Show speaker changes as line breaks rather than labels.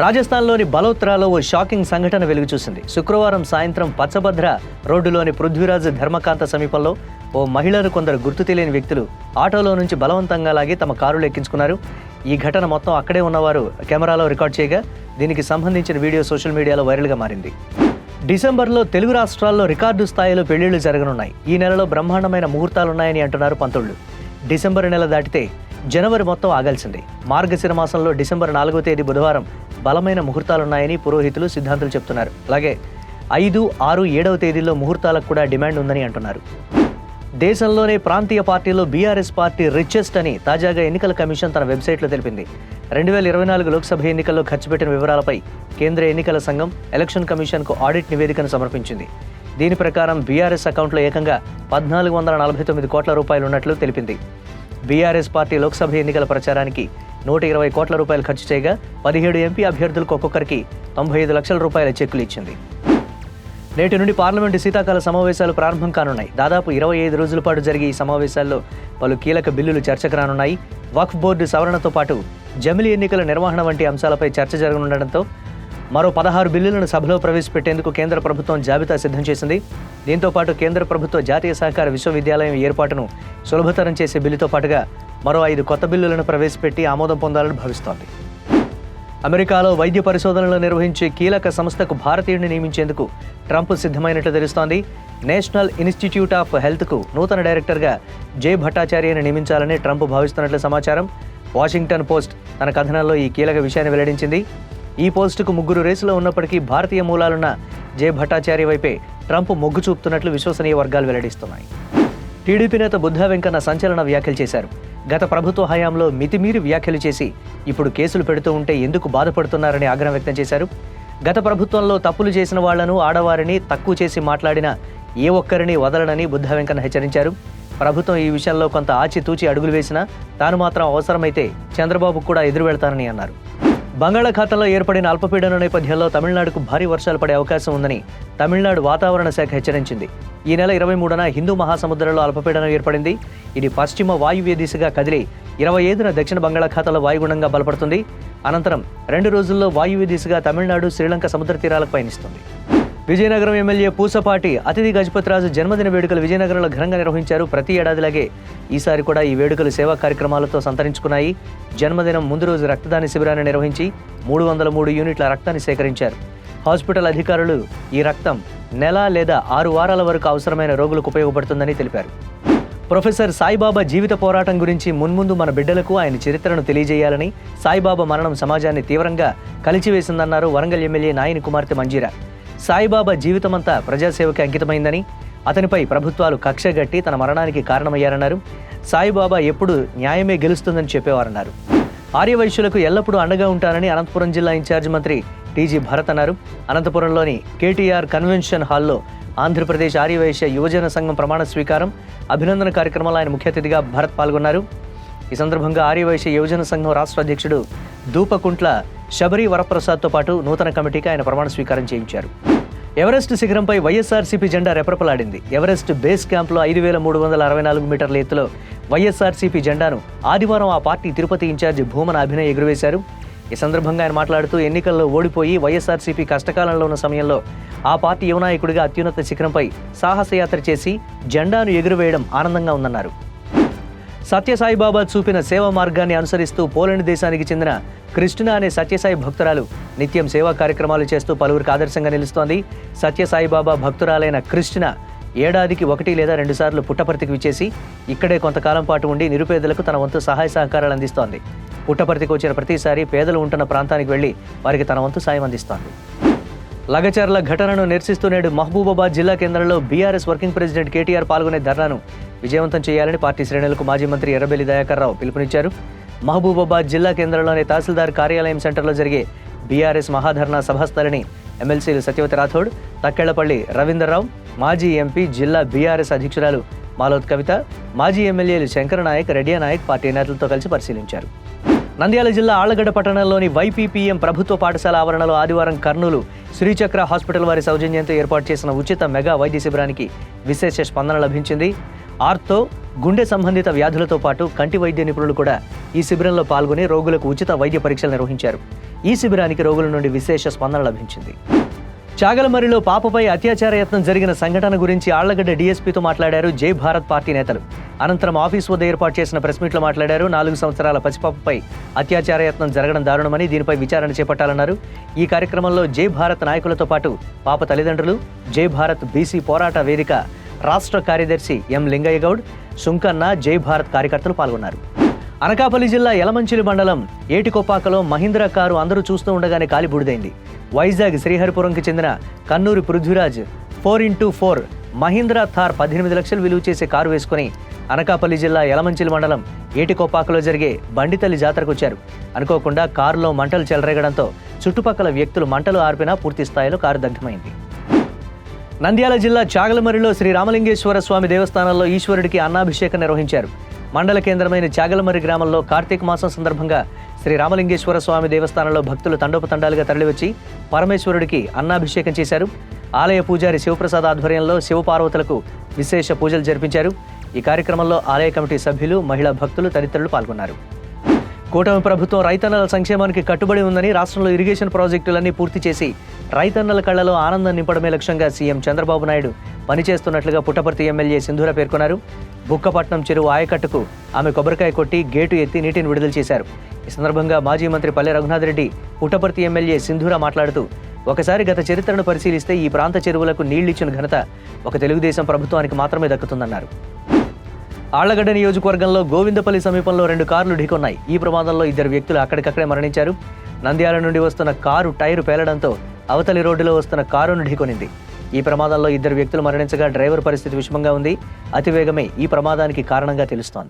రాజస్థాన్లోని బలోత్రాలో ఓ షాకింగ్ సంఘటన వెలుగు చూసింది శుక్రవారం సాయంత్రం పచ్చభద్ర రోడ్డులోని పృథ్వీరాజ్ ధర్మకాంత సమీపంలో ఓ మహిళను కొందరు గుర్తు తెలియని వ్యక్తులు ఆటోలో నుంచి బలవంతంగా లాగి తమ కారులు ఎక్కించుకున్నారు. ఈ ఘటన మొత్తం అక్కడే ఉన్నవారు కెమెరాలో రికార్డ్ చేయగా దీనికి సంబంధించిన వీడియో సోషల్ మీడియాలో వైరల్గా మారింది. డిసెంబర్లో తెలుగు రాష్ట్రాల్లో రికార్డు స్థాయిలో పెళ్ళిళ్ళు జరగనున్నాయి. ఈ నెలలో బ్రహ్మాండమైన ముహూర్తాలున్నాయని అంటున్నారు పంతుళ్ళు. డిసెంబర్ నెల దాటితే జనవరి మొత్తం ఆగాల్సింది. మార్గశిర మాసంలో డిసెంబర్ నాలుగో తేదీ బుధవారం బలమైన ముహూర్తాలున్నాయని పురోహితులు సిద్ధాంతులు చెప్తున్నారు. అలాగే ఐదు ఆరు ఏడవ తేదీల్లో ముహూర్తాలకు కూడా డిమాండ్ ఉందని అంటున్నారు. దేశంలోనే ప్రాంతీయ పార్టీలో బీఆర్ఎస్ పార్టీ రిచెస్ట్ అని తాజాగా ఎన్నికల కమిషన్ తన వెబ్సైట్లో తెలిపింది. రెండు వేల ఇరవై నాలుగు లోక్సభ ఎన్నికల్లో ఖర్చు పెట్టిన వివరాలపై కేంద్ర ఎన్నికల సంఘం ఎలక్షన్ కమిషన్కు ఆడిట్ నివేదికను సమర్పించింది. దీని ప్రకారం బీఆర్ఎస్ అకౌంట్లో ఏకంగా పద్నాలుగు వందల నలభై తొమ్మిది కోట్ల రూపాయలు ఉన్నట్లు తెలిపింది. బీఆర్ఎస్ పార్టీ లోక్సభ ఎన్నికల ప్రచారానికి నూట ఇరవై కోట్ల రూపాయలు ఖర్చు చేయగా పదిహేడు ఎంపీ అభ్యర్థులకు ఒక్కొక్కరికి తొంభై ఐదు లక్షల రూపాయల చెక్కులు ఇచ్చింది. నేటి నుండి పార్లమెంటు శీతాకాల సమావేశాలు ప్రారంభం కానున్నాయి. దాదాపు ఇరవై ఐదు రోజుల పాటు జరిగే ఈ సమావేశాల్లో పలు కీలక బిల్లులు చర్చకు రానున్నాయి. వక్ఫ్ బోర్డు సవరణతో పాటు జమిలీ ఎన్నికల నిర్వహణ వంటి అంశాలపై చర్చ జరగనుండటంతో మరో పదహారు బిల్లులను సభలో ప్రవేశపెట్టేందుకు కేంద్ర ప్రభుత్వం జాబితా సిద్ధం చేసింది. దీంతో పాటు కేంద్ర ప్రభుత్వ జాతీయ సహకార విశ్వవిద్యాలయం ఏర్పాటును సులభతరం చేసే బిల్లుతో పాటుగా మరో ఐదు కొత్త బిల్లులను ప్రవేశపెట్టి ఆమోదం పొందాలని భావిస్తోంది. అమెరికాలో వైద్య పరిశోధనలు నిర్వహించే కీలక సంస్థకు భారతీయుడిని నియమించేందుకు ట్రంప్ సిద్ధమైనట్లు తెలుస్తోంది. నేషనల్ ఇన్స్టిట్యూట్ ఆఫ్ హెల్త్కు నూతన డైరెక్టర్గా జే. భట్టాచార్యని నియమించాలని ట్రంప్ భావిస్తున్నట్లు సమాచారం. వాషింగ్టన్ పోస్ట్ తన కథనంలో ఈ కీలక విషయాన్ని వెల్లడించింది. ఈ పోస్టుకు ముగ్గురు రేసులో ఉన్నప్పటికీ భారతీయ మూలాలున్న జే భట్టాచార్య వైపే ట్రంప్ మొగ్గు చూపుతున్నట్లు విశ్వసనీయ వర్గాలు వెల్లడిస్తున్నాయి. టీడీపీ నేత బుద్ధా వెంకన్న సంచలన వ్యాఖ్యలు చేశారు. గత ప్రభుత్వ హయాంలో మితిమీరి వ్యాఖ్యలు చేసి ఇప్పుడు కేసులు పెడుతూ ఉంటే ఎందుకు బాధపడుతున్నారని ఆగ్రహం వ్యక్తం చేశారు. గత ప్రభుత్వంలో తప్పులు చేసిన వాళ్ళను ఆడవారిని తక్కువ చేసి మాట్లాడిన ఏ ఒక్కరిని వదలనని బుద్ధా వెంకన్న హెచ్చరించారు. ప్రభుత్వం ఈ విషయంలో కొంత ఆచితూచి అడుగులు వేసినా తాను మాత్రం అవసరమైతే చంద్రబాబు కూడా ఎదురు వెళ్తానని అన్నారు. బంగాళాఖాతంలో ఏర్పడిన అల్పపీడన నేపథ్యంలో తమిళనాడుకు భారీ వర్షాలు పడే అవకాశం ఉందని తమిళనాడు వాతావరణ శాఖ హెచ్చరించింది. ఈ నెల ఇరవై మూడున హిందూ మహాసముద్రంలో అల్పపీడనం ఏర్పడింది. ఇది పశ్చిమ వాయువ్య దిశగా కదిలి ఇరవై ఐదున దక్షిణ బంగాళాఖాతంలో వాయుగుణంగా బలపడుతుంది. అనంతరం రెండు రోజుల్లో వాయువ్య దిశగా తమిళనాడు శ్రీలంక సముద్ర తీరాలకు పయనిస్తుంది. విజయనగరం ఎమ్మెల్యే పూసపాటి అతిథి గజపతిరాజు జన్మదిన వేడుకలు విజయనగరంలో ఘనంగా నిర్వహించారు. ప్రతి ఏడాదిలాగే ఈసారి కూడా ఈ వేడుకలు సేవా కార్యక్రమాలతో సంతరించుకున్నాయి. జన్మదినం ముందు రోజు రక్తదాన శిబిరాన్ని నిర్వహించి మూడు వందల మూడు యూనిట్ల రక్తాన్ని సేకరించారు. హాస్పిటల్ అధికారులు ఈ రక్తం నెల లేదా ఆరు వారాల వరకు అవసరమైన రోగులకు ఉపయోగపడుతుందని తెలిపారు. ప్రొఫెసర్ సాయిబాబా జీవిత పోరాటం గురించి మున్ముందు మన బిడ్డలకు ఆయన చరిత్రను తెలియజేయాలని సాయిబాబా మరణం సమాజాన్ని తీవ్రంగా కలిచివేసిందన్నారు వరంగల్ ఎమ్మెల్యే నాయని కుమార్తె మంజీరా. సాయిబాబా జీవితమంతా ప్రజాసేవకి అంకితమైందని అతనిపై ప్రభుత్వాలు కక్షగట్టి తన మరణానికి కారణమయ్యారన్నారు. సాయిబాబా ఎప్పుడు న్యాయమే గెలుస్తుందని చెప్పేవారన్నారు. ఆర్యవైశ్యులకు ఎల్లప్పుడూ అండగా ఉంటానని అనంతపురం జిల్లా ఇన్ఛార్జ్ మంత్రి టీజీ భరత్ అన్నారు. అనంతపురంలోని కేటీఆర్ కన్వెన్షన్ హాల్లో ఆంధ్రప్రదేశ్ ఆర్యవైశ్య యువజన సంఘం ప్రమాణ స్వీకారం అభినందన కార్యక్రమంలో ఆయన ముఖ్య అతిథిగా భరత్ పాల్గొన్నారు. ఈ సందర్భంగా ఆర్యవైశ్య యువజన సంఘం రాష్ట్ర అధ్యక్షుడు దూపకుంట్ల శబరి వరప్రసాద్తో పాటు నూతన కమిటీకి ఆయన ప్రమాణ స్వీకారం చేయించారు. ఎవరెస్ట్ శిఖరంపై వైఎస్ఆర్సీపీ జెండా రెపరెపలాడింది. ఎవరెస్ట్ బేస్ క్యాంప్లో ఐదు వేల మూడు వందల అరవై నాలుగు మీటర్ల ఎత్తులో వైఎస్ఆర్సీపీ జెండాను ఆదివారం ఆ పార్టీ తిరుపతి ఇన్ఛార్జి భూమన అభినయ్ ఎగురవేశారు. ఈ సందర్భంగా ఆయన మాట్లాడుతూ ఎన్నికల్లో ఓడిపోయి వైఎస్ఆర్సీపీ కష్టకాలంలో ఉన్న సమయంలో ఆ పార్టీ యువనాయకుడిగా అత్యున్నత శిఖరంపై సాహసయాత్ర చేసి జెండాను ఎగురవేయడం ఆనందంగా ఉందన్నారు. సత్యసాయిబాబా చూపిన సేవా మార్గాన్ని అనుసరిస్తూ పోలండ్ దేశానికి చెందిన కృష్ణ అనే సత్యసాయి భక్తురాలు నిత్యం సేవా కార్యక్రమాలు చేస్తూ పలువురికి ఆదర్శంగా నిలుస్తోంది. సత్యసాయిబాబా భక్తురాలైన కృష్ణ ఏడాదికి ఒకటి లేదా రెండుసార్లు పుట్టపర్తికి విచ్చేసి ఇక్కడే కొంతకాలం పాటు ఉండి నిరుపేదలకు తన వంతు సహాయ సహకారాలు అందిస్తోంది. పుట్టపర్తికి వచ్చిన ప్రతిసారి పేదలు ఉంటున్న ప్రాంతానికి వెళ్ళి వారికి తన వంతు సాయం అందిస్తోంది. లగచర్ల ఘటనను నిరసిస్తూ నేడు మహబూబాబాద్ జిల్లా కేంద్రంలో బీఆర్ఎస్ వర్కింగ్ ప్రెసిడెంట్ కేటీఆర్ పాల్గొనే ధర్నాను విజయవంతం చేయాలని పార్టీ శ్రేణులకు మాజీ మంత్రి ఎర్రబెల్లి దయాకర్ రావు పిలుపునిచ్చారు. మహబూబాబాద్ జిల్లా కేంద్రంలోని తహసీల్దార్ కార్యాలయం సెంటర్లో జరిగే బీఆర్ఎస్ మహాధర్నా సభాస్థలిని ఎమ్మెల్సీలు సత్యవతి రాథోడ్ తక్కెళ్ళపల్లి రవీందర్రావు మాజీ ఎంపీ జిల్లా బీఆర్ఎస్ అధ్యక్షురాలు మాలోత్ కవిత మాజీ ఎమ్మెల్యేలు శంకర నాయక్ రెడ్డియా నాయక్ పార్టీ నేతలతో కలిసి పరిశీలించారు. నంద్యాల జిల్లా ఆళ్ళగడ్డ పట్టణంలోని వైపీపీఎం ప్రభుత్వ పాఠశాల ఆవరణలో ఆదివారం కర్నూలు శ్రీచక్ర హాస్పిటల్ వారి సౌజన్యంతో ఏర్పాటు చేసిన ఉచిత మెగా వైద్య శిబిరానికి విశేష స్పందన లభించింది. ఆర్తో గుండె సంబంధిత వ్యాధులతో పాటు కంటి వైద్య నిపుణులు కూడా ఈ శిబిరంలో పాల్గొని రోగులకు ఉచిత వైద్య పరీక్షలు నిర్వహించారు. ఈ శిబిరానికి రోగుల నుండి విశేష స్పందన లభించింది. చాగలమరిలో పాపపై అత్యాచార యత్నం జరిగిన సంఘటన గురించి ఆళ్ళగడ్డ డీఎస్పీతో మాట్లాడారు జై భారత్ పార్టీ నేతలు. అనంతరం ఆఫీస్ వద్ద ఏర్పాటు చేసిన ప్రెస్ మీట్లో మాట్లాడారు నాలుగు సంవత్సరాల పసిపాపపై అత్యాచార యత్నం జరగడం దారుణమని దీనిపై విచారణ చేపట్టాలన్నారు. ఈ కార్యక్రమంలో జై భారత్ నాయకులతో పాటు పాప తల్లిదండ్రులు జై భారత్ బీసీ పోరాట వేదిక రాష్ట్ర కార్యదర్శి ఎం లింగయ్య గౌడ్ సుంకన్న జై భారత్ కార్యకర్తలు పాల్గొన్నారు. అనకాపల్లి జిల్లా యలమంచిలి మండలం ఏటికొప్పాకలో మహీంద్రా కారు అందరూ చూస్తూ ఉండగానే కాలిబుడిదైంది వైజాగ్ శ్రీహరిపురంకి చెందిన Kannuri Prithviraj four into four Mahindra Thar పద్దెనిమిది లక్షలు విలువ చేసే కారు వేసుకుని అనకాపల్లి జిల్లా యలమంచిలి మండలం ఏటికొప్పాకలో జరిగే బండితల్లి జాతరకు వచ్చారు. అనుకోకుండా కారులో మంటలు చెలరేగడంతో చుట్టుపక్కల వ్యక్తులు మంటలు ఆర్పినా పూర్తి స్థాయిలో కారు దగ్ధమైంది. నంద్యాల జిల్లా చాగలమరిలో శ్రీ రామలింగేశ్వర స్వామి దేవస్థానంలో ఈశ్వరుడికి అన్నాభిషేకం నిర్వహించారు. మండల కేంద్రమైన చాగలమరి గ్రామంలో కార్తీక మాసం సందర్భంగా శ్రీ రామలింగేశ్వర స్వామి దేవస్థానంలో భక్తులు తండోపతండాలుగా తరలివచ్చి పరమేశ్వరుడికి అన్నాభిషేకం చేశారు. ఆలయ పూజారి శివప్రసాద్ ఆధ్వర్యంలో శివపార్వతులకు విశేష పూజలు జరిపించారు. ఈ కార్యక్రమంలో ఆలయ కమిటీ సభ్యులు మహిళా భక్తులు తదితరులు పాల్గొన్నారు. కూటమి ప్రభుత్వం రైతన్నల సంక్షేమానికి కట్టుబడి ఉందని రాష్ట్రంలో ఇరిగేషన్ ప్రాజెక్టులన్నీ పూర్తి చేసి రైతన్నల కళ్ళలో ఆనందం నింపడమే లక్ష్యంగా సీఎం చంద్రబాబు నాయుడు పనిచేస్తున్నట్లుగా పుట్టపర్తి ఎమ్మెల్యే సింధూర పేర్కొన్నారు. బుక్కపట్నం చెరువు ఆయకట్టుకు ఆమె కొబ్బరికాయ కొట్టి గేటు ఎత్తి నీటిని విడుదల చేశారు. ఈ సందర్భంగా మాజీ మంత్రి పల్లె రఘునాథ్ రెడ్డి పుట్టపర్తి ఎమ్మెల్యే సింధూర మాట్లాడుతూ ఒకసారి గత చరిత్రను పరిశీలిస్తే ఈ ప్రాంత చెరువులకు నీళ్ళిచ్చిన ఘనత ఒక తెలుగుదేశం ప్రభుత్వానికి మాత్రమే దక్కుతుందన్నారు. ఆళ్ళగడ్డ నియోజకవర్గంలో గోవిందపల్లి సమీపంలో రెండు కార్లు ఢీకొన్నాయి. ఈ ప్రమాదంలో ఇద్దరు వ్యక్తులు అక్కడికక్కడే మరణించారు. నంద్యాల నుండి వస్తున్న కారు టైరు పేలడంతో అవతలి రోడ్డులో వస్తున్న కారును ఢీకొనింది. ఈ ప్రమాదంలో ఇద్దరు వ్యక్తులు మరణించగా డ్రైవర్ పరిస్థితి విషమంగా ఉంది. అతివేగమే ఈ ప్రమాదానికి కారణంగా తెలుస్తోంది.